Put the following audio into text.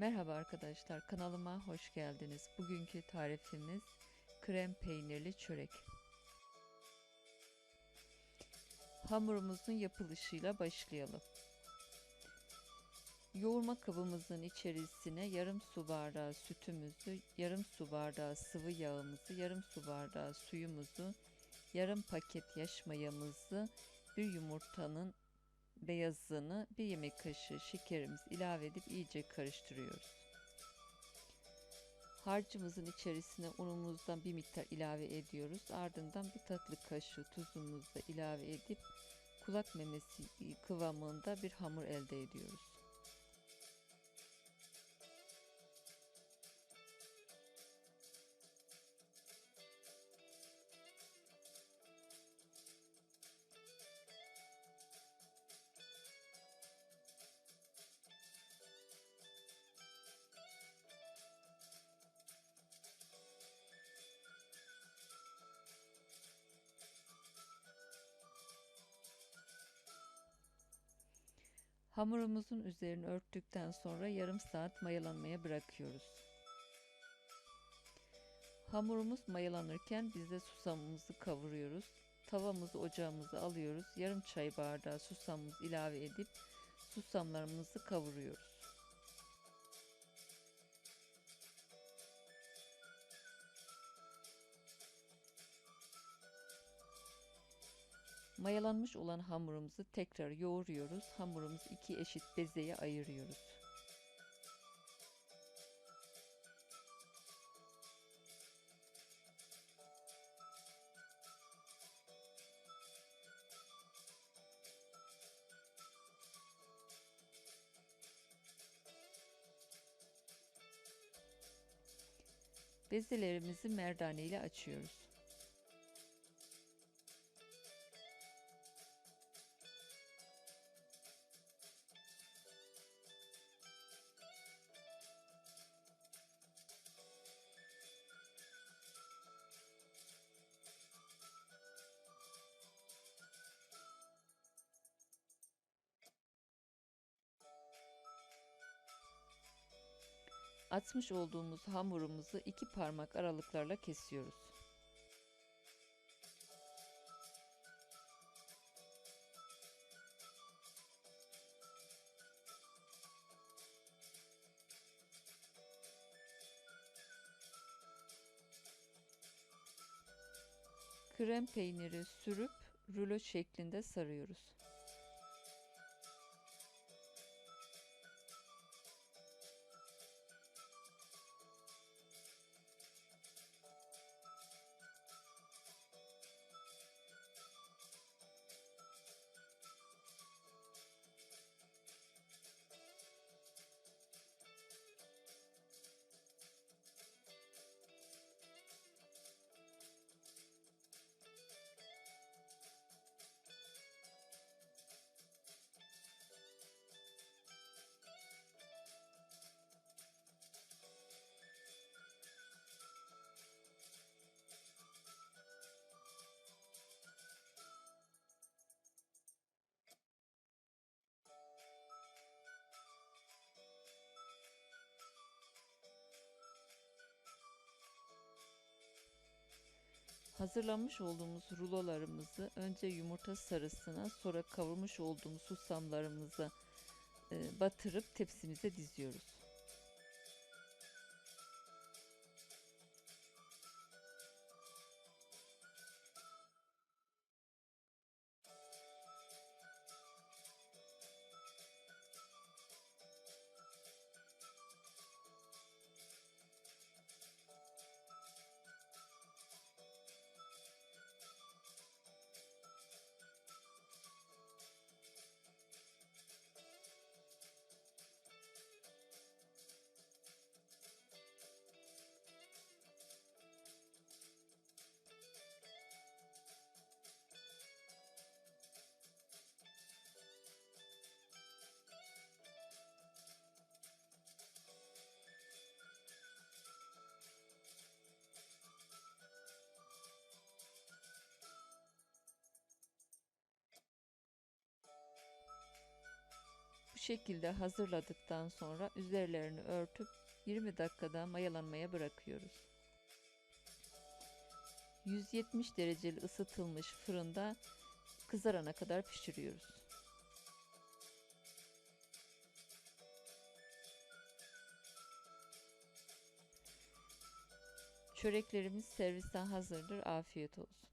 Merhaba arkadaşlar, kanalıma hoş geldiniz. Bugünkü tarifimiz krem peynirli çörek. Hamurumuzun yapılışıyla başlayalım. Yoğurma kabımızın içerisine yarım su bardağı sütümüzü, yarım su bardağı sıvı yağımızı, yarım su bardağı suyumuzu, yarım paket yaş mayamızı, bir yumurtanın beyazını bir yemek kaşığı şekerimiz ilave edip iyice karıştırıyoruz. Harcımızın içerisine unumuzdan bir miktar ilave ediyoruz. Ardından bir tatlı kaşığı tuzumuzu da ilave edip kulak memesi kıvamında bir hamur elde ediyoruz. Hamurumuzun üzerini örttükten sonra yarım saat mayalanmaya bırakıyoruz. Hamurumuz mayalanırken biz de susamımızı kavuruyoruz. Tavamızı ocağımıza alıyoruz. Yarım çay bardağı susamımızı ilave edip susamlarımızı kavuruyoruz. Mayalanmış olan hamurumuzu tekrar yoğuruyoruz. Hamurumuzu iki eşit bezeye ayırıyoruz. Bezelerimizi merdane ile açıyoruz. Atmış olduğumuz hamurumuzu iki parmak aralıklarla kesiyoruz. Krem peyniri sürüp rulo şeklinde sarıyoruz. Hazırlamış olduğumuz rulolarımızı önce yumurta sarısına sonra kavurmuş olduğumuz susamlarımıza e, batırıp tepsimize diziyoruz. Şekilde hazırladıktan sonra üzerlerini örtüp 20 dakikada mayalanmaya bırakıyoruz. 170 dereceli ısıtılmış fırında kızarana kadar pişiriyoruz. Çöreklerimiz servisten hazırdır. Afiyet olsun.